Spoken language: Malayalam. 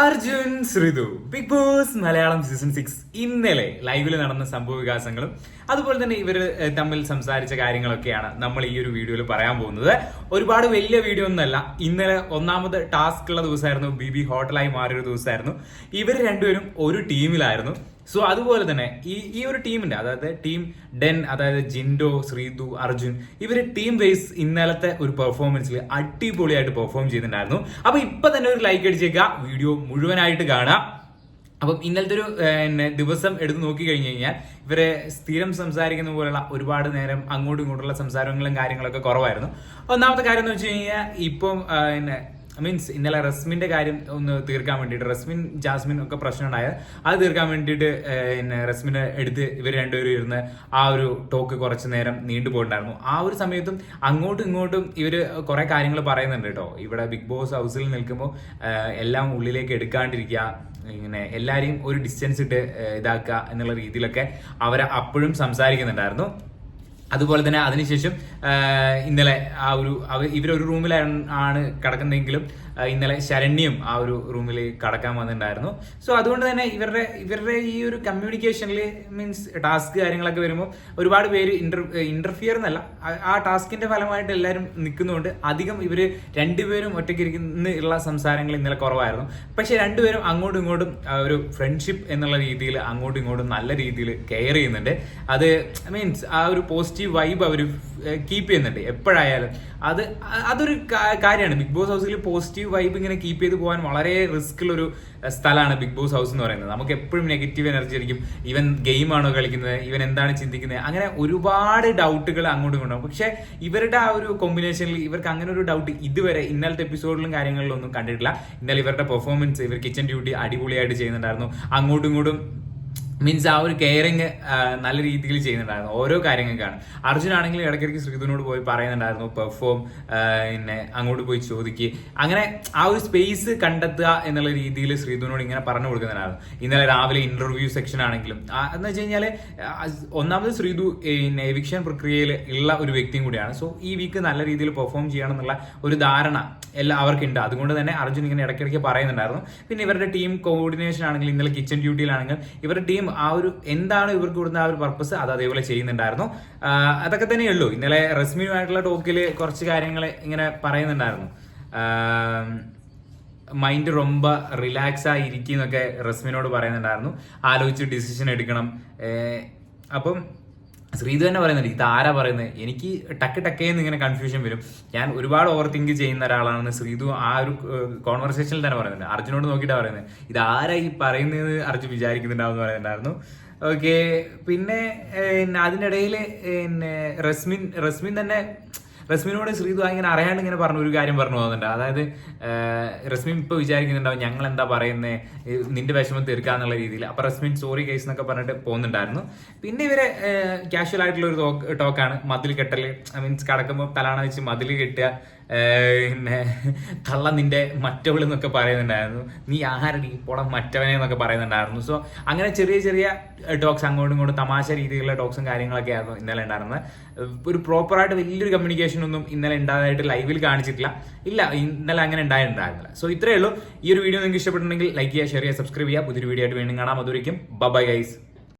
Arjun Sreethu big boss Malayalam season six ഇന്നലെ ലൈവിൽ നടന്ന സംഭവ വികാസങ്ങളും അതുപോലെ തന്നെ ഇവർ തമ്മിൽ സംസാരിച്ച കാര്യങ്ങളൊക്കെയാണ് നമ്മൾ ഈ ഒരു വീഡിയോയിൽ പറയാൻ പോകുന്നത്. ഒരുപാട് വലിയ വീഡിയോ ഒന്നല്ല ഇന്നലെ ഒന്നാമത് ടാസ്ക് ഉള്ള ദിവസമായിരുന്നു. ബി ബി ഹോട്ടലായി മാറിയൊരു ദിവസമായിരുന്നു. ഇവർ രണ്ടുപേരും ഒരു ടീമിലായിരുന്നു സോ അതുപോലെ തന്നെ ഈ ഈ ഒരു ടീമിന്റെ അതായത് ടീം ഡെൻ അതായത് ജിൻഡോ ശ്രീതു അർജുൻ ഇവർ ടീം വൈസ് ഇന്നലത്തെ ഒരു പെർഫോമൻസിൽ അടിപൊളിയായിട്ട് പെർഫോം ചെയ്തിട്ടുണ്ടായിരുന്നു. അപ്പൊ ഇപ്പൊ തന്നെ ഒരു ലൈക്ക് അടിച്ചേക്കുക വീഡിയോ മുഴുവനായിട്ട് കാണാം. അപ്പം ഇന്നലത്തെ ഒരു ദിവസം എടുത്ത് നോക്കി കഴിഞ്ഞു കഴിഞ്ഞാൽ ഇവരെ സ്ഥിരം സംസാരിക്കുന്ന പോലുള്ള ഒരുപാട് നേരം അങ്ങോട്ടും ഇങ്ങോട്ടുള്ള സംസാരങ്ങളും കാര്യങ്ങളൊക്കെ കുറവായിരുന്നു. ഒന്നാമത്തെ കാര്യം എന്ന് വെച്ച് കഴിഞ്ഞാൽ ഇപ്പം മീൻസ് ഇന്നലെ റസ്മിന്റെ കാര്യം ഒന്ന് തീർക്കാൻ വേണ്ടിയിട്ട് റസ്മിൻ ജാസ്മിൻ ഒക്കെ പ്രശ്നം ഉണ്ടായത് അത് തീർക്കാൻ വേണ്ടിയിട്ട് പിന്നെ റസ്മിനെ എടുത്ത് ഇവർ രണ്ടുപേരും ഇരുന്ന് ആ ഒരു ടോക്ക് കുറച്ച് നേരം നീണ്ടുപോയിട്ടുണ്ടായിരുന്നു ആ ഒരു സമയത്തും അങ്ങോട്ടും ഇങ്ങോട്ടും ഇവർ കുറെ കാര്യങ്ങൾ പറയുന്നുണ്ട് കേട്ടോ. ഇവിടെ ബിഗ് ബോസ് ഹൗസിൽ നിൽക്കുമ്പോൾ എല്ലാം ഉള്ളിലേക്ക് എടുക്കാണ്ടിരിക്കുക ഇങ്ങനെ എല്ലാരെയും ഒരു ഡിസ്റ്റൻസ് ഇട്ട് ഇതാക്കുക എന്നുള്ള രീതിയിലൊക്കെ അവർ അപ്പോഴും സംസാരിക്കുന്നുണ്ടായിരുന്നു. അതുപോലെ തന്നെ അതിനുശേഷം ഇന്നലെ ആ ഒരു ഇവരൊരു റൂമിലാണ് ആണ് കിടക്കുന്നതെങ്കിലും ഇന്നലെ ശരണ്യം ആ ഒരു റൂമിൽ കടക്കാൻ വന്നിട്ടുണ്ടായിരുന്നു. സോ അതുകൊണ്ട് തന്നെ ഇവരുടെ ഇവരുടെ ഈ ഒരു കമ്മ്യൂണിക്കേഷനിൽ മീൻസ് ടാസ്ക് കാര്യങ്ങളൊക്കെ വരുമ്പോൾ ഒരുപാട് പേര് ഇന്റർ ഇന്റർഫിയർ എന്നല്ല ആ- ടാസ്കിന്റെ ഫലമായിട്ട് എല്ലാവരും നിൽക്കുന്നതുകൊണ്ട് അധികം ഇവർ രണ്ടുപേരും ഒറ്റയ്ക്ക് ഇരിക്കുന്ന ഉള്ള സംസാരങ്ങൾ ഇന്നലെ കുറവായിരുന്നു. പക്ഷെ രണ്ടുപേരും അങ്ങോട്ടും ഇങ്ങോട്ടും ഒരു ഫ്രണ്ട്ഷിപ്പ് എന്നുള്ള രീതിയിൽ അങ്ങോട്ടും ഇങ്ങോട്ടും നല്ല രീതിയിൽ കെയർ ചെയ്യുന്നുണ്ട്. അത് മീൻസ് ആ ഒരു പോസിറ്റീവ് വൈബ് അവർ കീപ്പ് ചെയ്യുന്നുണ്ട്. എപ്പോഴായാലും. അത് അതൊരു കാര്യമാണ്. ബിഗ് ബോസ് ഹൗസിൽ പോസിറ്റീവ് വൈബ് ഇങ്ങനെ കീപ്പ് ചെയ്ത് പോകാൻ വളരെ റിസ്ക് ഉള്ളൊരു സ്ഥലമാണ് ബിഗ് ബോസ് ഹൗസ് എന്ന് പറയുന്നത്. നമുക്ക് എപ്പോഴും നെഗറ്റീവ് എനർജി ആയിരിക്കും. ഇവൻ ആണോ കളിക്കുന്നത്? ഇവൻ എന്താണ് ചിന്തിക്കുന്നത്? അങ്ങനെ ഒരുപാട് ഡൗട്ടുകൾ അങ്ങോട്ടും ഇങ്ങോട്ടും പക്ഷേ ഇവരുടെ ആ ഒരു കോമ്പിനേഷനിൽ ഇവർക്ക് അങ്ങനെ ഒരു ഡൗട്ട് ഇതുവരെ ഇന്നലത്തെ എപ്പിസോഡിലും കാര്യങ്ങളിലും ഒന്നും കണ്ടിട്ടില്ല. ഇന്നലെ ഇവരുടെ പെർഫോമൻസ് ഇവർ കിച്ചൺ ഡ്യൂട്ടി അടിപൊളിയായിട്ട് ചെയ്യുന്നുണ്ടായിരുന്നു. അങ്ങോട്ടും ഇങ്ങോട്ടും മീൻസ് ആ ഒരു കെയറിങ് നല്ല രീതിയിൽ ചെയ്യുന്നുണ്ടായിരുന്നു. ഓരോ കാര്യങ്ങൾക്കാണ്. അർജുൻ ആണെങ്കിൽ ഇടയ്ക്കിടയ്ക്ക് ശ്രീധുവിനോട് പോയി പറയുന്നുണ്ടായിരുന്നു പെർഫോം പിന്നെ അങ്ങോട്ട് പോയി ചോദിക്കുക അങ്ങനെ ആ ഒരു സ്പേസ് കണ്ടെത്തുക എന്നുള്ള രീതിയിൽ ശ്രീധുവിനോട് ഇങ്ങനെ പറഞ്ഞു കൊടുക്കുന്നുണ്ടായിരുന്നു. ഇന്നലെ രാവിലെ ഇന്റർവ്യൂ സെക്ഷൻ ആണെങ്കിലും. എന്ന് വെച്ച് കഴിഞ്ഞാൽ ഒന്നാമത് ശ്രീധു പിന്നെ എവിക്ഷൻ പ്രക്രിയയിൽ ഉള്ള ഒരു വ്യക്തിയും കൂടിയാണ്. സോ ഈ വീക്ക് നല്ല രീതിയിൽ പെർഫോം ചെയ്യണം എന്നുള്ള ഒരു ധാരണ എല്ലാം അവർക്കുണ്ട്. അതുകൊണ്ട് തന്നെ അർജുൻ ഇങ്ങനെ ഇടയ്ക്കിടയ്ക്ക് പറയുന്നുണ്ടായിരുന്നു. പിന്നെ ഇവരുടെ ടീം കോർഡിനേഷൻ ആണെങ്കിൽ ഇന്നലെ കിച്ചൺ ഡ്യൂട്ടിയിലാണെങ്കിൽ ഇവരുടെ ടീം ആ ഒരു എന്താണ് ഇവർക്ക് ഇവിടുന്ന് ആ ഒരു പർപ്പസ് അത് അതേപോലെ ചെയ്യുന്നുണ്ടായിരുന്നു. അതൊക്കെ തന്നെയുള്ളൂ. ഇന്നലെ റസ്മിയുമായിട്ടുള്ള ടോക്കിൽ കുറച്ച് കാര്യങ്ങൾ ഇങ്ങനെ പറയുന്നുണ്ടായിരുന്നു. മൈൻഡ് റൊമ്പ റിലാക്സ് ആയി ഇരിക്കുന്നൊക്കെ റസ്മിനോട് പറയുന്നുണ്ടായിരുന്നു. ആലോചിച്ച് ഡിസിഷൻ എടുക്കണം. അപ്പം ശ്രീധു തന്നെ പറയുന്നുണ്ട് ഇത് ആരാ പറയുന്നത് എനിക്ക് ടക്ക് ടക്കേന്ന് ഇങ്ങനെ കൺഫ്യൂഷൻ വരും. ഞാൻ ഒരുപാട് ഓവർ തിങ്ക് ചെയ്യുന്ന ഒരാളാണെന്ന് ശ്രീധു ആ ഒരു കോൺവെർസേഷനിൽ തന്നെ പറയുന്നുണ്ട്. അർജുനോട് നോക്കിയിട്ട് പറയുന്നത്. ഇത് ആരാ ഈ പറയുന്നത് അർജുൻ വിചാരിക്കുന്നുണ്ടാവും എന്ന് പറയുന്നുണ്ടായിരുന്നു. ഓക്കെ പിന്നെ അതിനിടയിൽ പിന്നെ റസ്മിൻ റസ്മിൻ തന്നെ റസ്മിനോട് ശ്രീതു ഇങ്ങനെ അറിയാണ്ട് ഇങ്ങനെ പറഞ്ഞു ഒരു കാര്യം പറഞ്ഞു പോകുന്നുണ്ട്. അതായത് റസ്മിൻ ഇപ്പൊ വിചാരിക്കുന്നുണ്ടാവും ഞങ്ങൾ എന്താ പറയുന്നത് നിന്റെ വിഷമം തീർക്കാന്നുള്ള രീതിയിൽ. അപ്പൊ റസ്മിൻ സോറി കേസ് എന്നൊക്കെ പറഞ്ഞിട്ട് പോകുന്നുണ്ടായിരുന്നു. പിന്നെ ഇവരെ കാഷ്വൽ ആയിട്ടുള്ള ഒരു ടോക്കാണ് മതിൽ കെട്ടൽ മീൻസ് കടക്കുമ്പോൾ തലാണ വെച്ച് മതിൽ കെട്ടുക പിന്നെ കള്ള നിന്റെ മറ്റവൾ എന്നൊക്കെ പറയുന്നുണ്ടായിരുന്നു. നീ ആരടി പോടാ മറ്റവനെ എന്നൊക്കെ പറയുന്നുണ്ടായിരുന്നു. സോ അങ്ങനെ ചെറിയ ചെറിയ ടോക്സ് അങ്ങോട്ടും ഇങ്ങോട്ടും തമാശ രീതിയിലുള്ള ടോക്സും കാര്യങ്ങളൊക്കെ ആയിരുന്നു ഇന്നലെ ഉണ്ടായിരുന്നത്. ഒരു പ്രോപ്പറായിട്ട് വലിയൊരു കമ്മ്യൂണിക്കേഷൻ ഒന്നും ഇന്നലെ ഉണ്ടായതായിട്ട് ലൈവിൽ കാണിച്ചിട്ടില്ല. ഇല്ല ഇന്നലെ അങ്ങനെ ഉണ്ടായിട്ടുണ്ടായിരുന്നില്ല. സോ ഇത്രയേ ഉള്ളൂ. ഈ ഒരു വീഡിയോ നിങ്ങൾക്ക് ഇഷ്ടപ്പെട്ടിട്ടുണ്ടെങ്കിൽ ലൈക്ക് ചെയ്യുക ഷെയർ ചെയ്യുക സബ്സ്ക്രൈബ് ചെയ്യുക. പുതിയൊരു വീഡിയോ ആയിട്ട് വീണ്ടും കാണാം. അതുവരെയും ബൈ ഗൈസ്